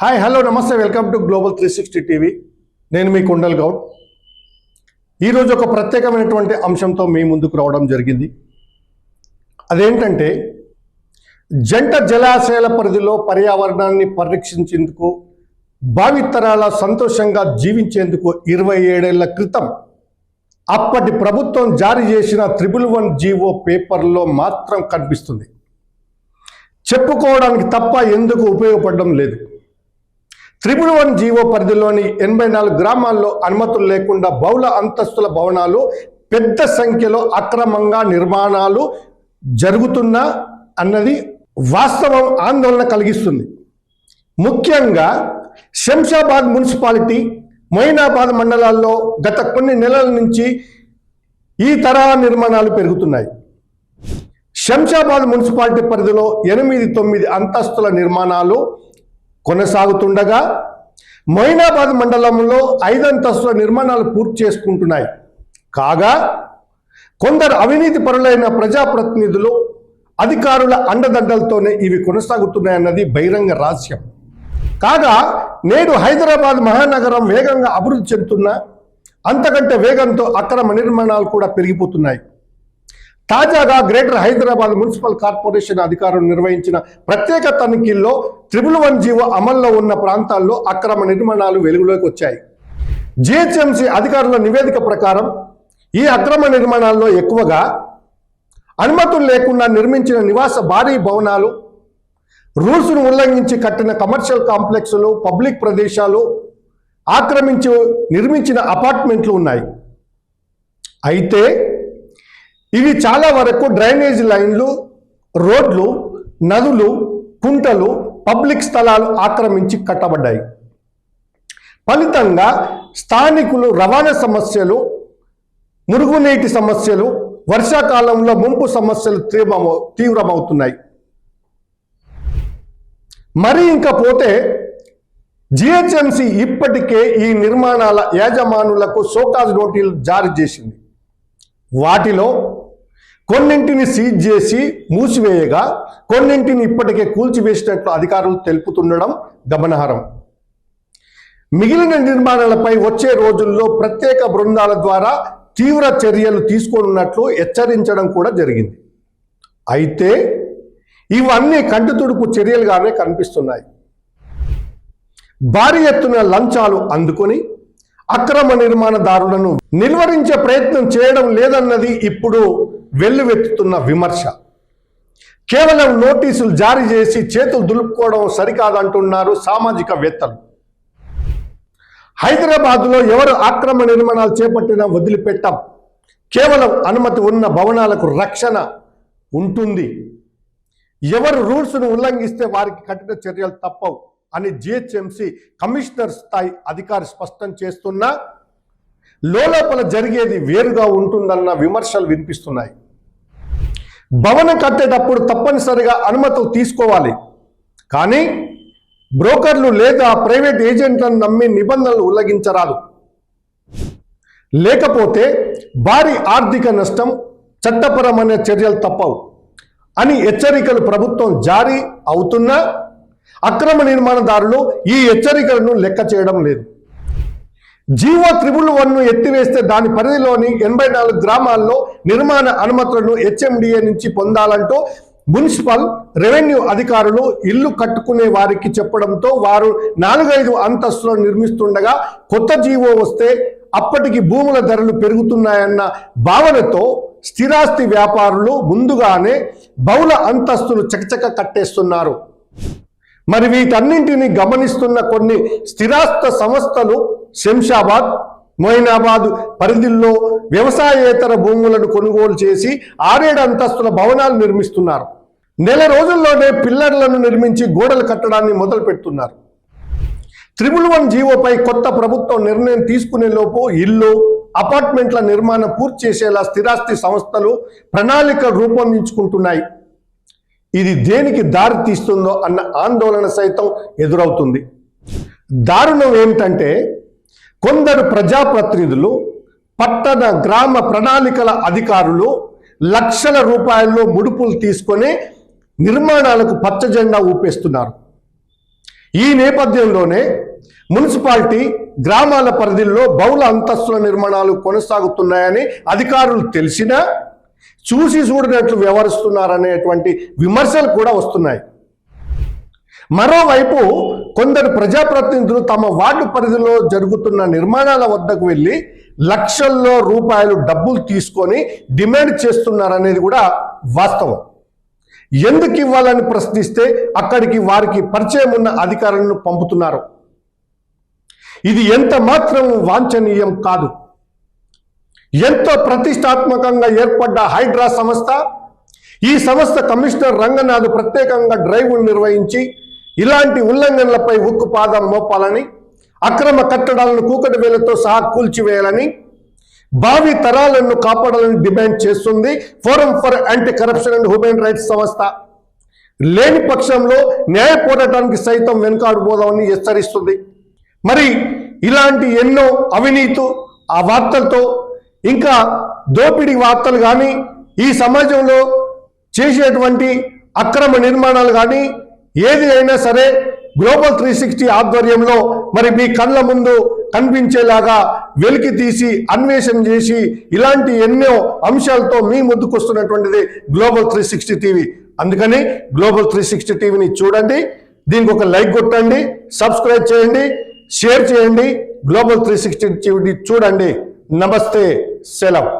Hi hello నమస్తే welcome to global three sixty TV నేను మీ కుండల్ గౌడ్. ఈరోజు ఒక ప్రత్యేకమైనటువంటి అంశంతో మీ ముందుకు రావడం జరిగింది. అదేంటంటే జంట జలాశయాల పరిధిలో పర్యావరణాన్ని పరిరక్షించేందుకు భావితరాల సంతోషంగా జీవించేందుకు ఇరవై ఏడేళ్ళ క్రితం అప్పటి ప్రభుత్వం జారీ చేసిన త్రిబుల్ వన్ జీవో పేపర్లో మాత్రం కనిపిస్తుంది. చెప్పుకోవడానికి తప్ప ఎందుకు ఉపయోగపడడం లేదు. త్రిపుల్ వన్ జీవో పరిధిలోని ఎనభై నాలుగు గ్రామాల్లో అనుమతులు లేకుండా బహుళ అంతస్తుల భవనాలు పెద్ద సంఖ్యలో అక్రమంగా నిర్మాణాలు జరుగుతున్నా అన్నది వాస్తవం ఆందోళన కలిగిస్తుంది. ముఖ్యంగా శంషాబాద్ మున్సిపాలిటీ మొయినాబాద్ మండలాల్లో గత కొన్ని నెలల నుంచి ఈ తరహా నిర్మాణాలు పెరుగుతున్నాయి. శంషాబాద్ మున్సిపాలిటీ పరిధిలో ఎనిమిది తొమ్మిది అంతస్తుల నిర్మాణాలు కొనసాగుతుండగా మొయినాబాద్ మండలంలో ఐదంతస్తుల నిర్మాణాలు పూర్తి చేసుకుంటున్నాయి. కాగా కొందరు అవినీతి పరులైన ప్రజాప్రతినిధులు అధికారుల అండదండలతోనే ఇవి కొనసాగుతున్నాయన్నది బహిరంగ రహస్యం. కాగా నేడు హైదరాబాద్ మహానగరం వేగంగా అభివృద్ధి చెందుతున్న అంతకంటే వేగంతో అక్రమ నిర్మాణాలు కూడా పెరిగిపోతున్నాయి. తాజాగా గ్రేటర్ హైదరాబాద్ మున్సిపల్ కార్పొరేషన్ అధికారులు నిర్వహించిన ప్రత్యేక తనిఖీల్లో త్రిబుల్ వన్ జీవో అమల్లో ఉన్న ప్రాంతాల్లో అక్రమ నిర్మాణాలు వెలుగులోకి వచ్చాయి. జిహెచ్ఎంసీ అధికారుల నివేదిక ప్రకారం ఈ అక్రమ నిర్మాణాల్లో ఎక్కువగా అనుమతులు లేకుండా నిర్మించిన నివాస భారీ భవనాలు రూల్స్ను ఉల్లంఘించి కట్టిన కమర్షియల్ కాంప్లెక్స్లు పబ్లిక్ ప్రదేశాలు ఆక్రమించి నిర్మించిన అపార్ట్మెంట్లు ఉన్నాయి. అయితే ఇవి చాలా వరకు డ్రైనేజ్ లైన్లు రోడ్లు నదులు కుంటలు పబ్లిక్ స్థలాలు ఆక్రమించి కట్టబడ్డాయి. ఫలితంగా స్థానికులు రవాణా సమస్యలు మురుగునీటి సమస్యలు వర్షాకాలంలో ముంపు సమస్యలు తీవ్రమవు తీవ్రమవుతున్నాయి. మరి ఇంకా పోతే జిహెచ్ఎంసి ఇప్పటికే ఈ నిర్మాణాల యాజమానులకు సోకాజ్ నోటీలు జారీ చేసింది. వాటిలో కొన్నింటిని సీజ్ చేసి మూసివేయగా కొన్నింటిని ఇప్పటికే కూల్చివేసినట్లు అధికారులు తెలుపుతుండడం గమనార్హం. మిగిలిన నిర్మాణాలపై వచ్చే రోజుల్లో ప్రత్యేక బృందాల ద్వారా తీవ్ర చర్యలు తీసుకోనున్నట్లు హెచ్చరించడం కూడా జరిగింది. అయితే ఇవన్నీ కంటితుడుపు చర్యలుగానే కనిపిస్తున్నాయి. భారీ ఎత్తున లంచాలు అందుకొని అక్రమ నిర్మాణదారులను నిలువరించే ప్రయత్నం చేయడం లేదన్నది ఇప్పుడు వెల్లువెత్తుతున్న విమర్శ. కేవలం నోటీసులు జారీ చేసి చేతులు దులుపుకోవడం సరికాదంటున్నారు సామాజికవేత్తలు. హైదరాబాద్లో ఎవరు ఆక్రమ నిర్మాణాలు చేపట్టినా వదిలిపెట్టాం. కేవలం అనుమతి ఉన్న భవనాలకు రక్షణ ఉంటుంది. ఎవరు రూల్స్ను ఉల్లంఘిస్తే వారికి కఠిన చర్యలు తప్పవు అని జిహెచ్ఎంసి కమిషనర్ స్థాయి అధికారి స్పష్టం చేస్తున్నా లోపల జరిగేది వేరుగా ఉంటుందన్న విమర్శలు వినిపిస్తున్నాయి. భవనం కట్టేటప్పుడు తప్పనిసరిగా అనుమతులు తీసుకోవాలి. కానీ బ్రోకర్లు లేదా ప్రైవేట్ ఏజెంట్లను నమ్మి నిబంధనలు ఉల్లంఘించరాదు. లేకపోతే భారీ ఆర్థిక నష్టం చట్టపరమైన చర్యలు తప్పవు అని హెచ్చరికలు ప్రభుత్వం జారీ అవుతున్నా అక్రమ నిర్మాణదారులు ఈ హెచ్చరికలను లెక్క చేయడం లేదు. జీవో త్రిబుల్ వన్ను ఎత్తివేస్తే దాని పరిధిలోని ఎనభై నాలుగు గ్రామాల్లో నిర్మాణ అనుమతులను హెచ్ఎండిఏ నుంచి పొందాలంటూ మున్సిపల్ రెవెన్యూ అధికారులు ఇల్లు కట్టుకునే వారికి చెప్పడంతో వారు నాలుగైదు అంతస్తులను నిర్మిస్తుండగా కొత్త జీవో వస్తే అప్పటికి భూముల ధరలు పెరుగుతున్నాయన్న భావనతో స్థిరాస్తి వ్యాపారులు ముందుగానే బహుళ అంతస్తులు చకచక కట్టేస్తున్నారు. మరి వీటన్నింటినీ గమనిస్తున్న కొన్ని స్థిరాస్త సంస్థలు శంషాబాద్ మొయినాబాద్ పరిధిల్లో వ్యవసాయేతర భూములను కొనుగోలు చేసి ఆరేడు అంతస్తుల భవనాలు నిర్మిస్తున్నారు. నెల రోజుల్లోనే పిల్లర్లను నిర్మించి గోడలు కట్టడాన్ని మొదలు పెడుతున్నారు త్రిబుల్ వన్ జీవోపై కొత్త ప్రభుత్వం నిర్ణయం తీసుకునే లోపు ఇల్లు అపార్ట్మెంట్ల నిర్మాణం పూర్తి చేసేలా స్థిరాస్తి సంస్థలు ప్రణాళిక రూపొందించుకుంటున్నాయి. ఇది దేనికి దారి తీస్తుందో అన్న ఆందోళన సైతం ఎదురవుతుంది. దారుణం ఏమిటంటే కొందరు ప్రజాప్రతినిధులు పట్టణ గ్రామ ప్రణాళికల అధికారులు లక్షల రూపాయల్లో ముడుపులు తీసుకొని నిర్మాణాలకు పచ్చజెండా ఊపేస్తున్నారు. ఈ నేపథ్యంలోనే మున్సిపాలిటీ గ్రామాల పరిధిలో బహుళ అంతస్తుల నిర్మాణాలు కొనసాగుతున్నాయని అధికారులు తెలిసినా చూసి చూడనట్లు వ్యవహరిస్తున్నారనేటువంటి విమర్శలు కూడా వస్తున్నాయి. మరోవైపు కొందరు ప్రజాప్రతినిధులు తమ వార్డు పరిధిలో జరుగుతున్న నిర్మాణాల వద్దకు వెళ్ళి లక్షల్లో రూపాయలు డబ్బులు తీసుకొని డిమాండ్ చేస్తున్నారనేది కూడా వాస్తవం. ఎందుకు ఇవ్వాలని ప్రశ్నిస్తే అక్కడికి వారికి పరిచయం ఉన్న అధికారులను పంపుతున్నారు. ఇది ఎంత మాత్రం వాంఛనీయం కాదు. ఎంతో ప్రతిష్టాత్మకంగా ఏర్పడ్డ హైడ్రా సంస్థ ఈ సంస్థ కమిషనర్ రంగనాథ్ ప్రత్యేకంగా డ్రైవ్లు నిర్వహించి ఇలాంటి ఉల్లంఘనలపై ఉక్కు పాదం మోపాలని అక్రమ కట్టడాలను కూకటి వేలతో సహా కూల్చివేయాలని భావి తరాలను కాపాడాలని డిమాండ్ చేస్తుంది forum for anti corruption and human rights సంస్థ. లేని పక్షంలో న్యాయ పోరాటానికి సైతం వెనుకాడిపోదామని హెచ్చరిస్తుంది. మరి ఇలాంటి ఎన్నో అవినీతి ఆ వార్తలతో ఇంకా దోపిడీ వార్తలు కానీ ఈ సమాజంలో చేసేటువంటి అక్రమ నిర్మాణాలు కానీ ఏది అయినా సరే గ్లోబల్ త్రీ సిక్స్టీ ఆధ్వర్యంలో మరి మీ కళ్ళ ముందు కనిపించేలాగా వెలికి తీసి అన్వేషణ చేసి ఇలాంటి ఎన్నో అంశాలతో మీ ముందుకొస్తున్నటువంటిది గ్లోబల్ త్రీ సిక్స్టీ టీవీ. అందుకని గ్లోబల్ త్రీ సిక్స్టీ టీవీని చూడండి దీనికి ఒక లైక్ కొట్టండి సబ్స్క్రైబ్ చేయండి షేర్ చేయండి గ్లోబల్ త్రీ సిక్స్టీ టీవీని చూడండి. నమస్తే సెలవు.